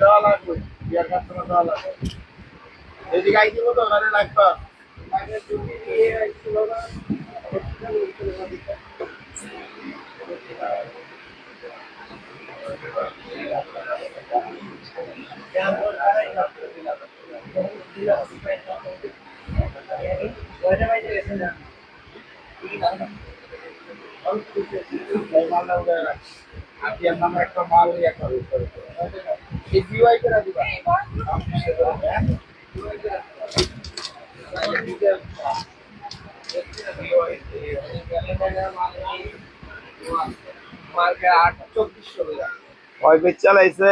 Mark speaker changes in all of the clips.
Speaker 1: দেওয়া লাগবে, বিয়ার কাস্টমার দেওয়া লাগবে। এদিকে আই দিব তো, ওখানে লাগবে। আপনি আমার একটা মাল ইয়ে চালাইছে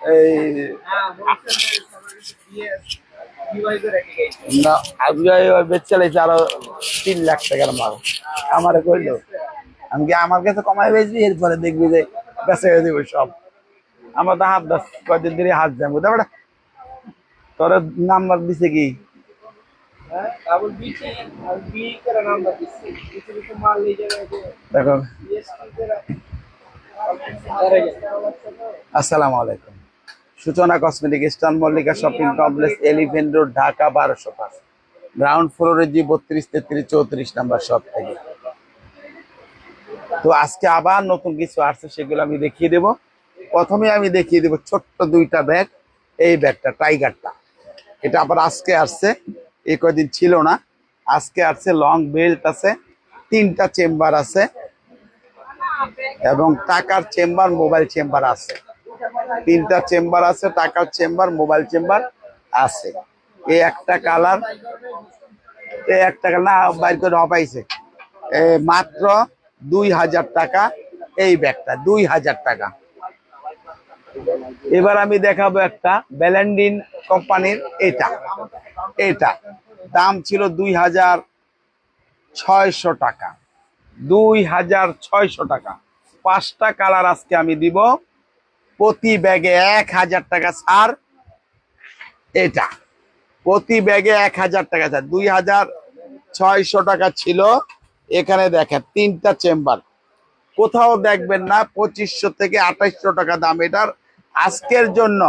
Speaker 1: এই না আজকে ওই চালাইছে আরও তিন লাখ টাকার মাল। আমার কইলো আমি আমার কাছে কমাই বেচবি? এরপরে দেখবি যে বেঁচে দিব সব। আমার তো হাত দাস কয়দিন ধরে হাত যাব বুঝতে পারে তোর নাম্বার দিছে কি? দেখো। আসসালামু আলাইকুম। Suchana cosmetic eastern Mallika shopping complex road Dhaka বারোশো পাঁচ। গ্রাউন্ড ফ্লোরে জি বত্রিশ তেত্রিশ চৌত্রিশ নাম্বার শপ থেকে। তো আজকে আবার নতুন কিছু আসছে সেগুলো আমি দেখিয়ে দেব। প্রথমে আমি দেখিয়ে দেবো ছোট্ট দুইটা ব্যাগ, এই ব্যাগটা, টাইগারটা। এটা আবার আজকে আসছে, এই কয়দিন ছিল না। আজকে আসছে, লং বেল্ট আছে, তিনটা চেম্বার আছে, এবং টাকার চেম্বার, মোবাইল চেম্বার আছে। তিনটা চেম্বার আছে, টাকার চেম্বার, মোবাইল চেম্বার আছে। এই একটা কালার, এই একটা কালার, না, বাইর করে হপাইছে মাত্র দুই হাজার টাকা, এই ব্যাগটা, দুই হাজার টাকা। এবার আমি দেখাবো একটা ব্যালেন্ডিন কোম্পানির এটা। এটা দাম ছিল দুই হাজার ছয়শো টাকা। দুই হাজার ছয়শো টাকা। পাঁচটা কালার আজকে আমি দিব। প্রতি ব্যাগে এক হাজার টাকা ছাড়। এটা। প্রতি ব্যাগে এক হাজার টাকা ছাড়। দুই হাজার ছয়শো টাকা ছিল। এখানে দেখেন, তিনটা চেম্বার। কোথাও দেখবেন না, পঁচিশশো থেকে আঠাইশশো টাকা দাম এটার। আজকের জন্য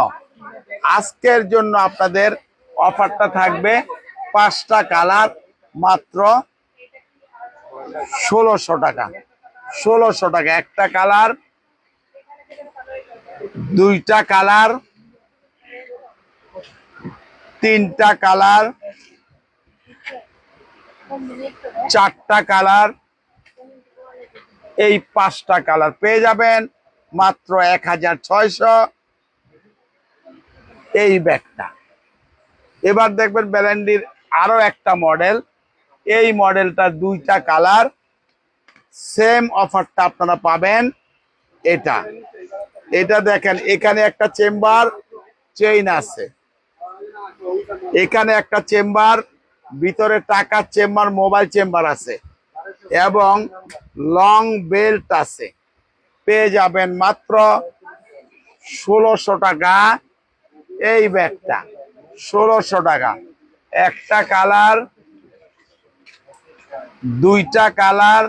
Speaker 1: আজকের জন্য আপনাদের অফারটা থাকবে পাঁচটা কালার মাত্র ষোলোশো টাকা ষোলোশো টাকা। একটা কালার, দুইটা কালার, তিনটা কালার, চারটা কালার, এই পাঁচটা কালার পেয়ে যাবেন মাত্র এক হাজার ছয়শো। এই ব্যাগটা। এবার দেখবেন ব্যালেন্ডির আরও একটা মডেল। এই মডেলটা দুইটা কালার। সেম অফারটা আপনারা পাবেন এটা। এটা দেখেন, এখানে একটা চেম্বার, চেইন আছে। এখানে একটা চেম্বার, ভিতরে টাকার চেম্বার, মোবাইল চেম্বার আছে। এবং লং বেল্ট আছে। পেয়ে যাবেন মাত্র ষোলোশো টাকা। এই ব্যাগটা, ষোলোশো টাকা। একটা কালার, দুইটা কালার,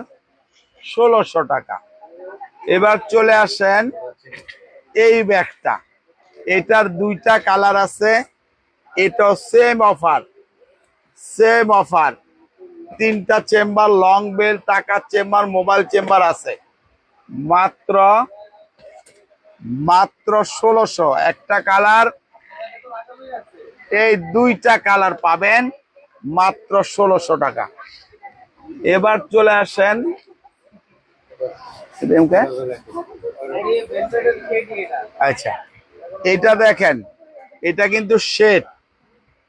Speaker 1: ষোলোশো টাকা। এবার চলে আসেন এই ব্যাগটা। এটার দুইটা কালার আছে এটা সেম অফার সেম অফার তিনটা চেম্বার লং বেল টাকার চেম্বার মোবাইল চেম্বার আছে। মাত্র মাত্র ষোলোশো। একটা কালার এই দুইটা কালার পাবেন মাত্র ষোলোশো টাকা। এবার চলে আসেন। আচ্ছা এটা দেখেন, এটা কিন্তু শেড।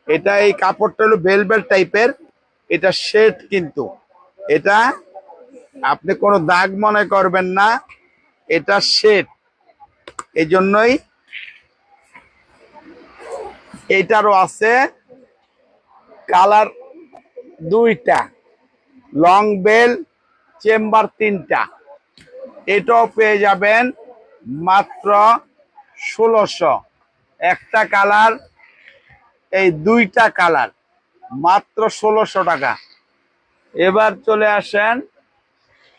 Speaker 1: এটা এই কাপড়টা হলো বেলবেল টাইপের, এটা শেড কিন্তু। এটা আপনি কোনো দাগ মনে করবেন না, এটা শেড। এই জন্যই এইটারও আছে কালার দুইটা, লং বেল, চেম্বার তিনটা। এটাও পেয়ে যাবেন মাত্র ষোলোশো। একটা কালার, এই দুইটা কালার, মাত্র ষোলোশো টাকা। এবার চলে আসেন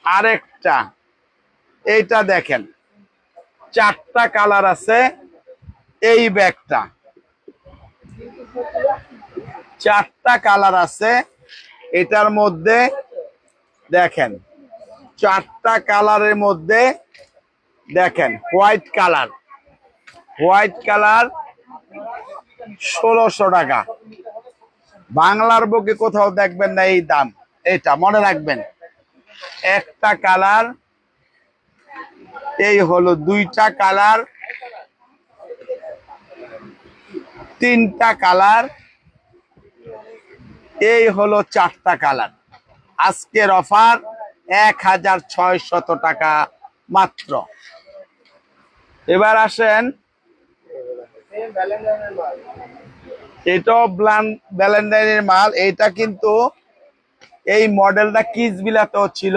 Speaker 1: আরেকটা। এইটা দেখেন, চারটা কালার আছে এই ব্যাগটা। চারটা কালার আছে। এটার মধ্যে দেখেন, চারটা কালারের মধ্যে দেখেন, হোয়াইট কালার। হোয়াইট কালার ষোলোশো টাকা। বাংলার বুকে কোথাও দেখবেন না এই দাম। এটা মনে রাখবেন, একটা কালার, এই হলো দুইটা কালার তিনটা কালার। এই হলো চারটা কালার। আজকের অফার এক হাজার ছয় শত টাকা মাত্র। এবার আসেন। এটাও ব্যালেন্ডাইনের মাল। এটা কিন্তু এই মডেলটা কিস বিলাতেও ছিল।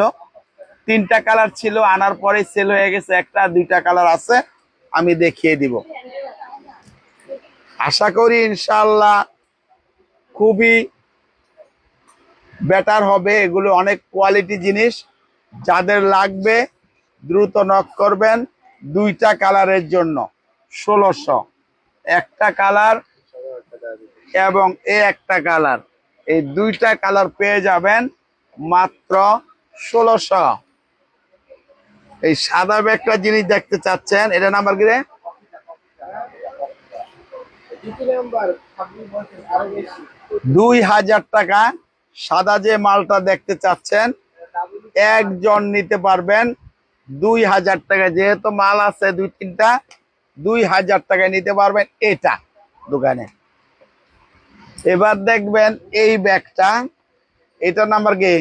Speaker 1: তিনটা কালার ছিল, আনার পরে সেল হয়ে গেছে। একটা, দুইটা কালার আছে। আমি দেখিয়ে দিব। আশা করি ইনশাল্লাহ খুবই বেটার হবে। এগুলো অনেক কোয়ালিটি জিনিস। যাদের লাগবে দ্রুত নক করবেন দুইটা কালারের জন্য, ষোলোশো। একটা কালার এবং এ একটা কালার এই দুইটা কালার পেয়ে যাবেন মাত্র ষোলোশো। এই সাদা একটা জিনিস দেখতে চাচ্ছেন, এটা নাম্বার কি রে? দুই হাজার টাকা সাদা যে মালটা দেখতে চাচ্ছেন, একজন নিতে পারবেন। দুই হাজার টাকা যেহেতু মাল আছে দুই তিনটা, দুই হাজার টাকায় নিতে পারবেন এটা দোকানে। এবার দেখবেন এই ব্যাগটা এটা নাম্বার কি?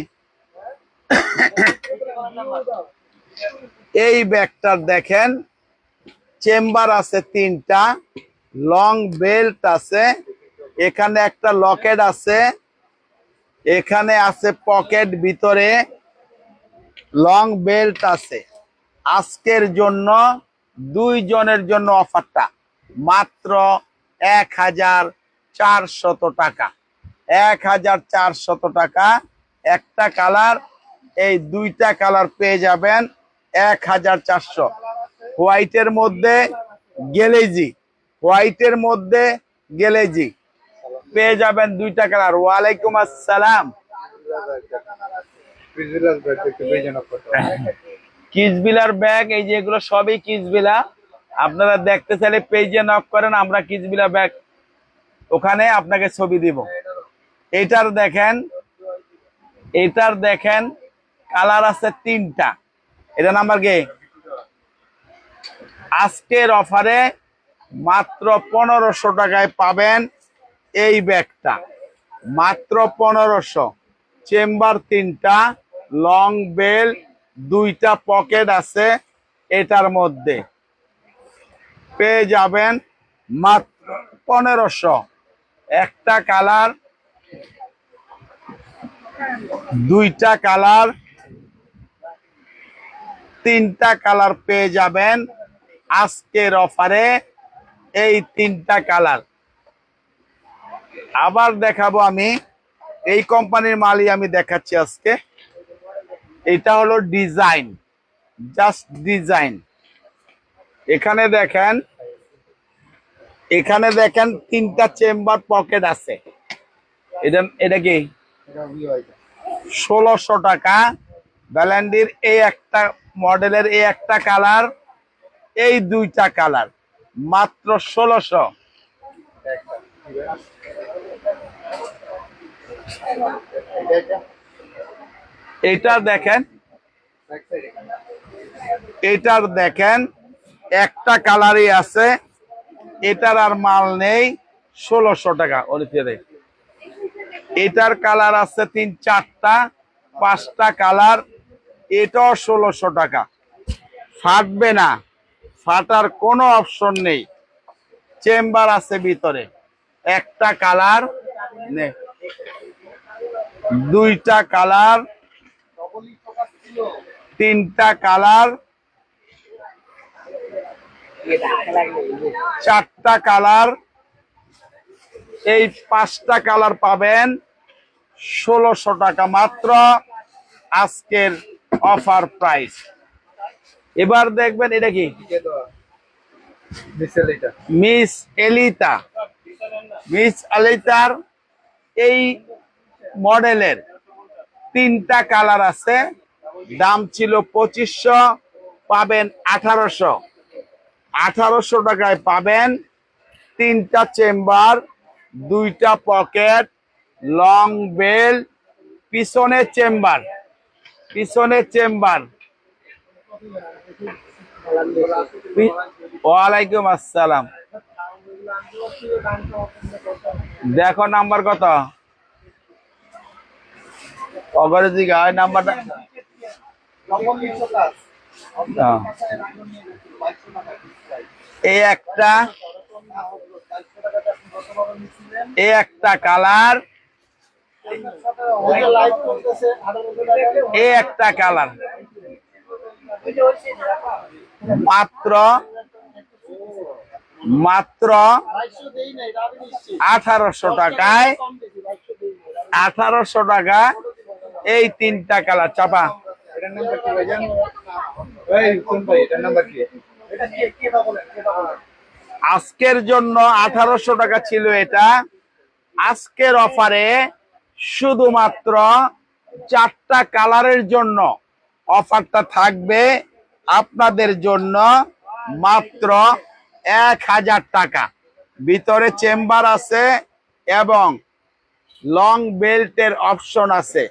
Speaker 1: এই ব্যাগটার দেখেন, চেম্বার আছে তিনটা লং বেল্ট আছে, এখানে একটা লকেট আছে, এখানে আছে পকেট ভিতরে লং বেল্ট আছে। আজকের জন্য দুই জনের জন্য অফারটা, মাত্র এক হাজার চারশত টাকা। এক হাজার চারশত টাকা, একটা কালার, এই দুইটা কালার পেয়ে যাবেন এক হাজার চারশো হোয়াইটের মধ্যে গেলেজি হোয়াইটের মধ্যে গেলেজি পেয়ে যাবেন দুইটা কালার ওয়ালাইকুম আসসালাম। কিসবিলার ব্যাগ? এই যে এগুলো সবই কিসবিলা। আপনারা দেখতে চাইলে পেজে নক করেন, আমরা কিসবিলা ব্যাগ ওখানে আপনাকে ছবি দিব। এটার দেখেন এটার দেখেন, কালার আছে তিনটা। এটা নাম্বার কি? আজকের অফারে মাত্র পনেরোশো টাকায় পাবেন এই ব্যাগটা। মাত্র পনেরোশো। চেম্বার তিনটা, লং বেল, দুইটা পকেট আছে এটার মধ্যে। পেয়ে যাবেন মাত্র পনেরোশো। একটা কালার, দুইটা কালার, তিনটা কালার পেয়ে যাবেন আজকের অফারে। এই তিনটা কালার আবার দেখাবো আমি, এই কোম্পানির মালই আমি দেখাচ্ছি আজকে। এটা হলো ডিজাইন জাস্ট ডিজাইন এখানে দেখেন এখানে দেখেন তিনটা চেম্বার পকেট আছে। এটা এটা কি? ষোলোশো টাকা। ব্যালেন্ডির এই একটা মডেলের এই একটা কালার এই দুইটা কালার মাত্র ষোলোশো। এটা দেখেন। এটার দেখেন, একটা কালারই আছে। এটার আর মাল নেই, ষোলোশো টাকা অলিফিয়ারে এটার কালার আছে তিন, চারটা, পাঁচটা কালার, এটাও ষোলোশো টাকা। ফাটবে না। ফাটার কোনো অপশন নেই। চেম্বার আছে ভিতরে। একটা কালার নেই দুইটা কালার, তিনটা কালার, চারটা কালার, এই পাঁচটা কালার পাবেন ষোলোশো টাকা মাত্র আজকের অফার প্রাইস। এবার দেখবেন এটা কি? মিস এলিতা মিস আলিতার এই মডেলের তিনটা কালার আছে। দাম ছিল পঁচিশশো পাবেন আঠারোশো। আঠারোশো টাকায় পাবেন তিনটা চেম্বার দুইটা পকেট লং বেল পিছনে চেম্বার পিছনে চেম্বার। ওয়ালাইকুম আসসালাম। দেখো নাম্বার কত? অগরজি গায় নাম্বারটা। এই একটা এই একটা কালার। এই একটা কালার। মাত্র মাত্র আঠারোশো টাকায় আঠারোশো টাকা এই তিনটা কালার। চাপা। আজকের জন্য আঠারোশো টাকা ছিল এটা। আজকের অফারে শুধুমাত্র চারটা কালারের জন্য অফারটা থাকবে আপনাদের জন্য মাত্র এক হাজার টাকা। ভিতরে চেম্বার আছে এবং লং বেল্টের অপশন আছে।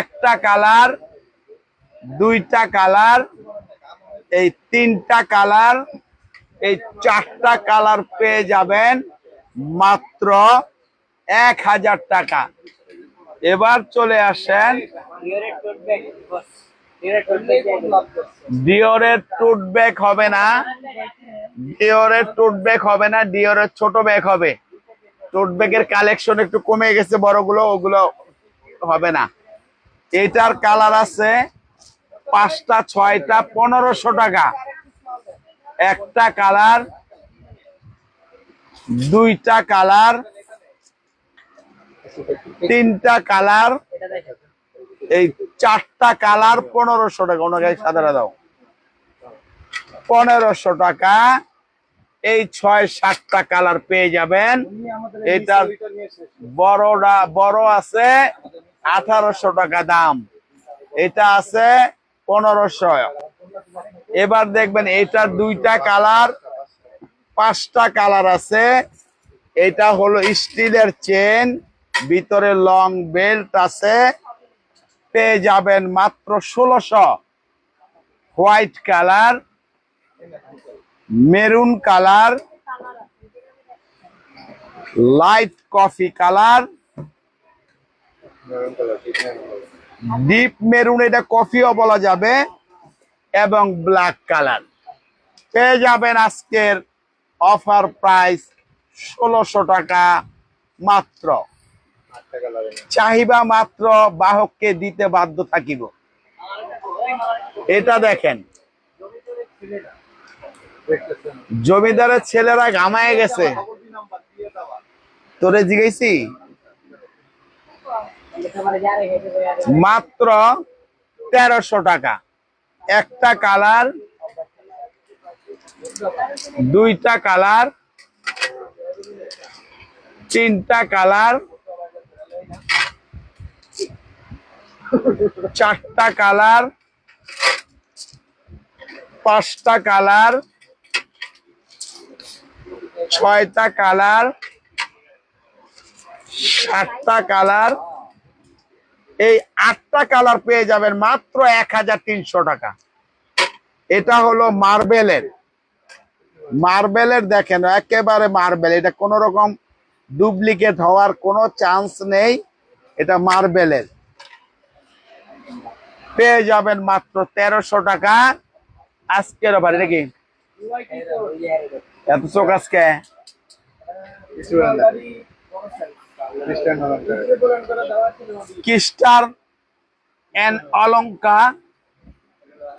Speaker 1: একটা কালার, দুইটা কালার, এই তিনটা কালার, এই চারটা কালার পেয়ে যাবেন মাত্র এক হাজার টাকা। এবার চলে আসেন ডিওরের টুট ব্যাগ হবে না। ডিওরের টুট ব্যাগ হবে না ডিওরের ছোট ব্যাগ হবে। টুট ব্যাগের কালেকশন একটু কমে গেছে, বড়গুলো, ওগুলো হবে না। এটার কালার আছে পাঁচটা, ছয়টা, পনেরোশো টাকা। একটা কালার দুইটা কালার তিনটা কালার এই চারটা কালার পনেরোশো টাকা। ওনাকে সাদারা দাও। পনেরোশো টাকা। এই ছয়, সাতটা কালার পেয়ে যাবেন। এটার বড়টা, বড় আছে আঠারোশো টাকা দাম। এটা আছে পনেরোশো। এবার দেখবেন এটার দুইটা কালার, পাঁচটা কালার আছে। এটা হলো স্টিলের চেন, ভিতরে লং বেল্ট আছে। পেয়ে যাবেন মাত্র ষোলোশো white colour, maroon colour, light coffee colour, deep maroon, এটা কফিও বলা যাবে, এবং ব্ল্যাক কালার। পেয়ে যাবেন আজকের অফার প্রাইস ষোলোশো টাকা মাত্র। চাহিবা মাত্র বাহককে দিতে বাধ্য থাকিব। এটা দেখেন। জমিদারের ছেলেরা ঘামায় গেছে। তোরে জিজ্ঞেসি মাত্র তেরোশো টাকা। একটা কালার, দুইটা কালার, তিনটা কালার চারটা কালার, পাঁচটা কালার, ছয়টা কালার, সাতটা কালার। এই আটটা কালার পেয়ে যাবেন মাত্র এক হাজার তিনশো টাকা। এটা হলো মার্বেলের। মার্বেলের দেখেন, একেবারে মার্বেল। এটা কোন রকম ডুপ্লিকেট হওয়ার কোনো চান্স নেই। এটা মার্বেলের। পেয়ে যাবেন মাত্র তেরোশো টাকা। আজকের ওভার এটা এত চোখ আজকে? কিস্টার এন্ড অলঙ্কা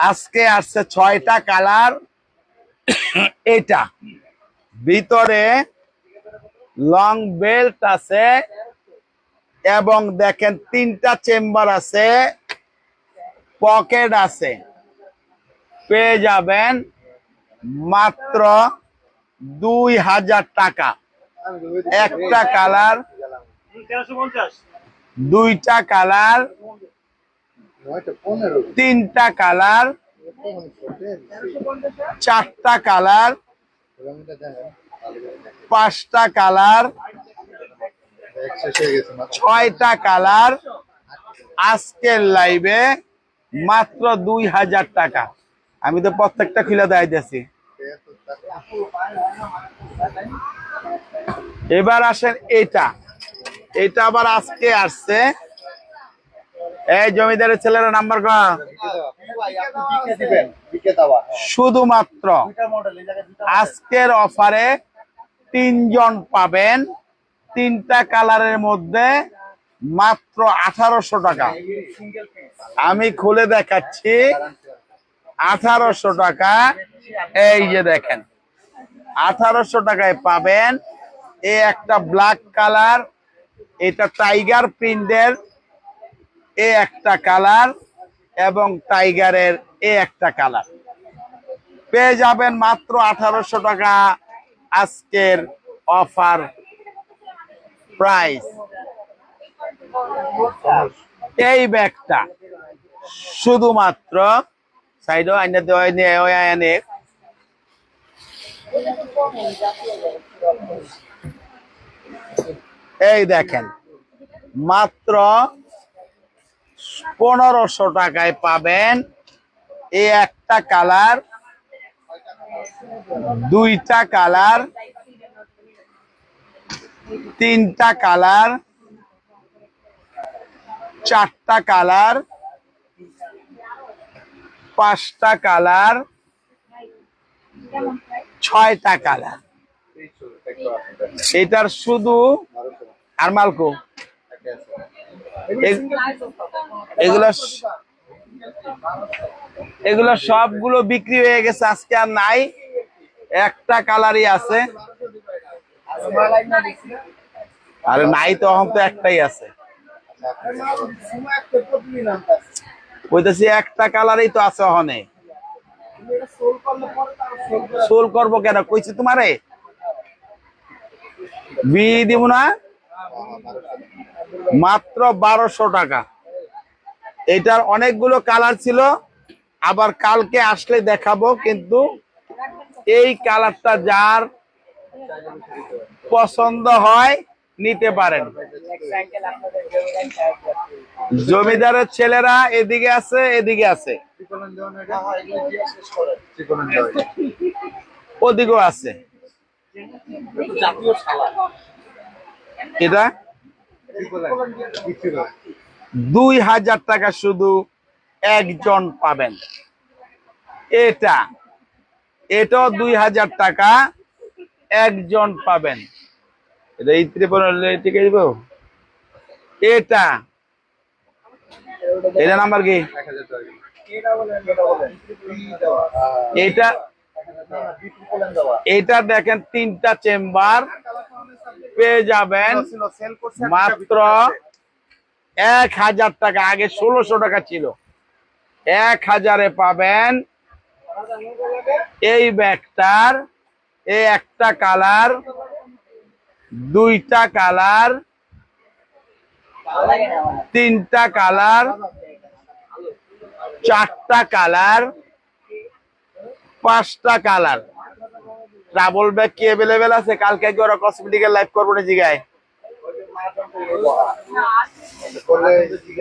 Speaker 1: আজকে আসছে ছয়টা কালার। এটা ভিতরে লং বেল্ট আছে এবং দেখেন তিনটা চেম্বার আছে। পকেট আছে। পেয়ে যাবেন মাত্র দুই হাজার টাকা। একটা কালার, দুইটা কালার, তিনটা কালার, চারটা কালার, পাঁচটা কালার, ছয়টা কালার। আজকের লাইভে মাত্র দুই হাজার টাকা। আমি তো প্রত্যেকটা খুলে দেয় দিয়েছি এবার আসেন এটা এটা আবার আজকে আসছে। এই জমিদারের ছেলেরা নাম্বার শুধুমাত্র আজকের অফারে তিনজন পাবেন। তিনটা কালারের মধ্যে মাত্র আঠারোশো টাকা। আমি খুলে দেখাচ্ছি। আঠারোশো টাকা। এই যে দেখেন, আঠারোশো টাকায় পাবেন এ একটা ব্ল্যাক কালার এটা টাইগার প্রিন্টের এ একটা কালার এবং টাইগারের এ একটা কালার পেয়ে যাবেন মাত্র আঠারোশো টাকা আজকের অফার প্রাইস এই ব্যাগটা শুধুমাত্র সাইড আইনা দেওয়া এই দেখেন, মাত্র পনেরোশো টাকায় পাবেন এই একটা কালার, দুইটা কালার, তিনটা কালার চারটা কালার, পাঁচটা কালার, ছয়টা কালার। এটার শুধু আর মালকো। এগুলো এগুলো সবগুলো বিক্রি হয়ে গেছে, আজকে আর নাই। একটা কালারই আছে। আরে নাই তো এখন তো একটাই আছে। কইতেছি, একটা কালারই তো আছে ওখানে। সোল করব কেন? কইছি তোমারে? বি দিব না? মাত্র বারোশো টাকা। এটার অনেকগুলো কালার ছিল, আবার কালকে আসলে দেখাবো, কিন্তু এই কালারটা যার পছন্দ হয় নিতে পারেন। জমিদারের ছেলেরা এদিকে আছে এদিকে আছে। ওদিকেও আছে। এটা দুই হাজার টাকা শুধু একজন পাবেন। এটা, এটাও দুই হাজার টাকা একজন পাবেন। এটা এই ত্রিপুরা টিকে দিব? এটা। এটা নাম্বার কি? এটা এটা দেখেন তিনটা চেম্বার পেয়ে যাবেন। মাত্র এক হাজার টাকা। আগে ষোলোশো টাকা ছিল। এক হাজারে পাবেন এই ব্যাগটার, এই একটা কালার দুইটা কালার, তিনটা কালার, চারটা কালার, পাঁচটা কালার। ট্রাভেল ব্যাগ কি অ্যাভেলেবেল আছে? কালকে কি ওরা কসমেটিকের লাইভ করব না জিগায়?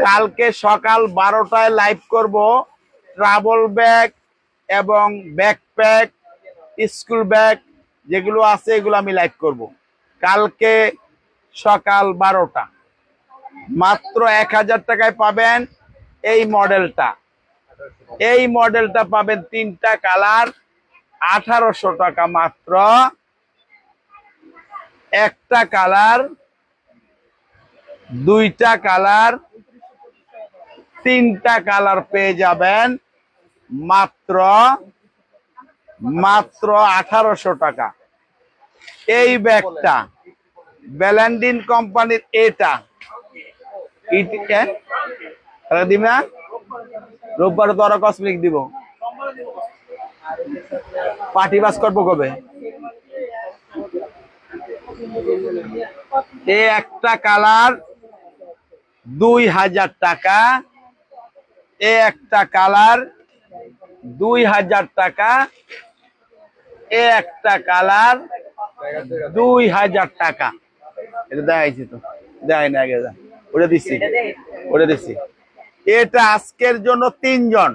Speaker 1: কালকে সকাল বারোটায় লাইভ করব। ট্রাভেল ব্যাগ এবং ব্যাকপ্যাক স্কুল ব্যাগ যেগুলো আছে এগুলো আমি লাইভ করব। কালকে সকাল বারোটা। মাত্র এক হাজার টাকায় পাবেন এই মডেলটা। এই মডেলটা পাবেন তিনটা কালার, আঠারোশো টাকা মাত্র। একটা কালার, দুইটা কালার, তিনটা কালার পেয়ে যাবেন মাত্র মাত্র আঠারোশো টাকা। এই ব্যাগটা ব্যালেন্ডিন কোম্পানির এটা। দিবি না? রোববার তো আরও কসমিক দিব। পার্টি বাস করব কবে? এ একটা কালার, দুই হাজার টাকা। এ একটা কালার, দুই হাজার টাকা। এ একটা কালার, দুই হাজার টাকা। এটা দেখাইছি তো। দেখাই না আগে ওটা দিচ্ছি। ওটা দিচ্ছি। এটা আজকের জন্য তিনজন।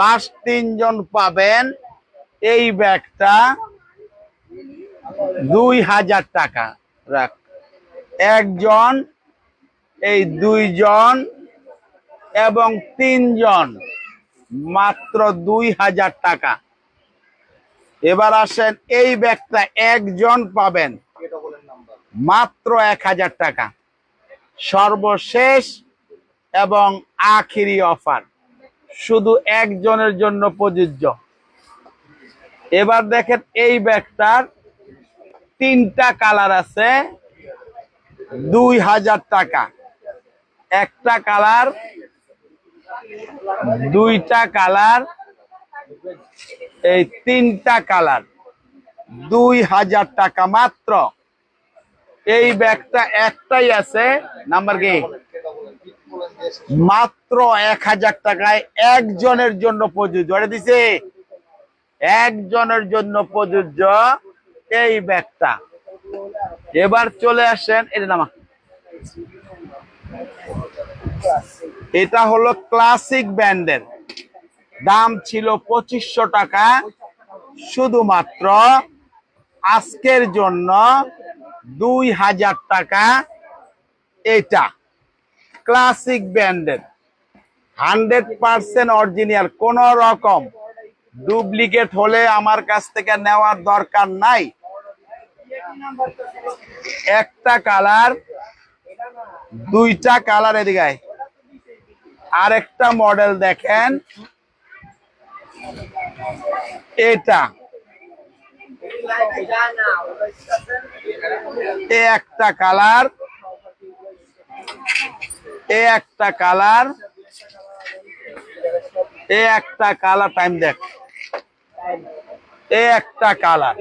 Speaker 1: লাস্ট তিনজন পাবেন এই ব্যাগটা দুই হাজার টাকা। রাখ। একজন এই দুইজন এবং তিনজন মাত্র দুই হাজার টাকা। এবার আসেন এই ব্যাগটা একজন পাবেন। মাত্র এক হাজার টাকা। সর্বশেষ এবং আখিরি অফার। শুধু একজনের জন্য প্রযোজ্য। এবার দেখেন এই ব্যাগটার তিনটা কালার আছে। দুই হাজার টাকা। একটা কালার, দুইটা কালার, এই তিনটা কালার। দুই হাজার টাকা মাত্র। এই ব্যাগটা একটাই আছে। নাম্বার কি? মাত্র এক হাজার টাকায় একজনের জন্য প্রযোজ্য। দিছে? একজনের জন্য প্রযোজ্য এই ব্যাগটা। এবার চলে আসেন এটা নামা। এটা হলো ক্লাসিক ব্র্যান্ডের। দাম ছিল পঁচিশশো টাকা। শুধুমাত্র আজকের জন্য দুই হাজার টাকা এটা। ক্লাসিক ব্র্যান্ডের হান্ড্রেড পার্সেন্ট অরিজিনাল কোন রকম ডুপ্লিকেট হলে আমার কাছ থেকে নেওয়ার দরকার নাই। একটা কালার, দুইটা কালার এদিকে। আরেকটা মডেল দেখেন। এটা। এ একটা কালার এ একটা কালার এ একটা কালার টাইম দেখ। এ একটা কালার।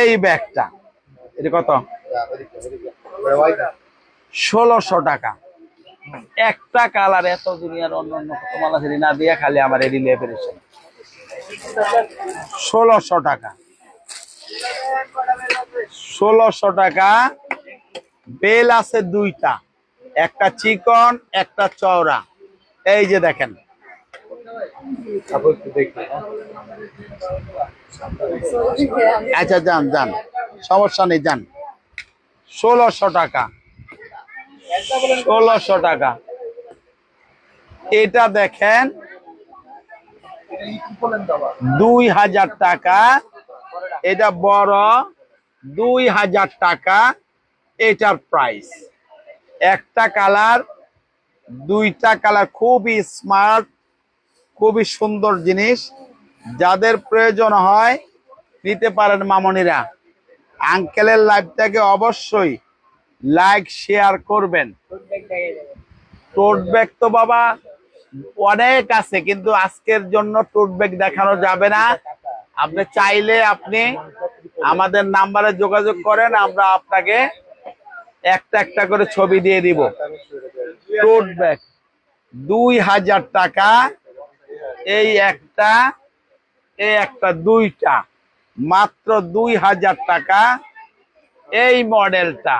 Speaker 1: এই ব্যাগটা। এটা কত? ষোলোশো টাকা। একটা কালার এত দুনিয়ার অন্য অন্য কত মালা ছেড়ে না দিয়ে খালি আমার এডি লিয়ে পেরেছে ষোলোশো টাকা। ষোলোশো টাকা। বেল আছে দুইটা। একটা চিকন, একটা চওড়া। এই যে দেখেন। আচ্ছা যান যান। সমস্যা নেই, যান। ষোলোশো টাকা। ষোলোশো টাকা। এটা দেখেন, দুই হাজার টাকা। এটা বড়, দুই হাজার টাকা। এটার প্রাইস একটা কালার দুইটা কালার খুবই স্মার্ট খুবই সুন্দর জিনিস। যাদের প্রয়োজন হয়, নিতে পারেন মামনিরা। আঙ্কেলের লাইভটাকে অবশ্যই লাইক শেয়ার করবেন। টোট তো বাবা অনেক আছে, কিন্তু আজকের জন্য টোট দেখানো যাবে না। আপনি চাইলে আপনি আমাদের নাম্বারে যোগাযোগ করেন, আমরা আপনাকে একটা একটা করে ছবি দিয়ে দিব। টোট দুই হাজার টাকা এই একটা এই একটা দুইটা, মাত্র দুই হাজার টাকা এই মডেলটা।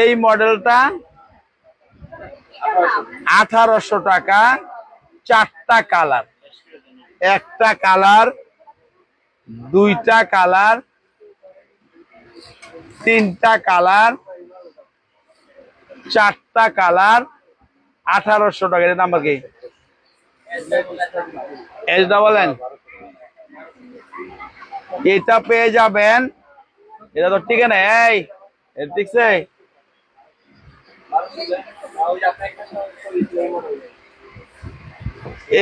Speaker 1: এই মডেলটা আঠারোশো টাকা, চারটা কালার। একটা কালার, দুইটা কালার, তিনটা কালার, চারটা কালার, আঠারোশো টাকা। এটা নাম্বার কি? এটা বলেন এটা পেয়ে যাবেন। এটা তো ঠিক না, এই, এটা ঠিকছে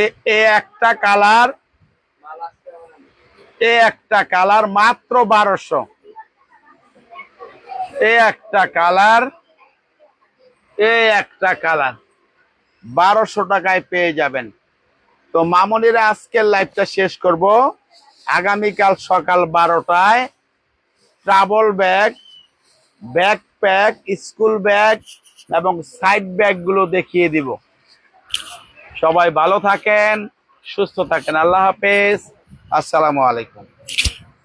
Speaker 1: এ এ একটা কালার, এ একটা কালার মাত্র বারোশো। এ একটা কালার, এ একটা কালার। বারোশো টাকায় পেয়ে যাবেন। তো মামনিরা আজকের লাইভটা শেষ করব। আগামীকাল সকাল বারোটায় travel bag backpack school bag এবং সাইড ব্যাগগুলো দেখিয়ে দিব। সবাই ভালো থাকেন, সুস্থ থাকেন। আল্লাহ হাফেজ। আসসালামু আলাইকুম।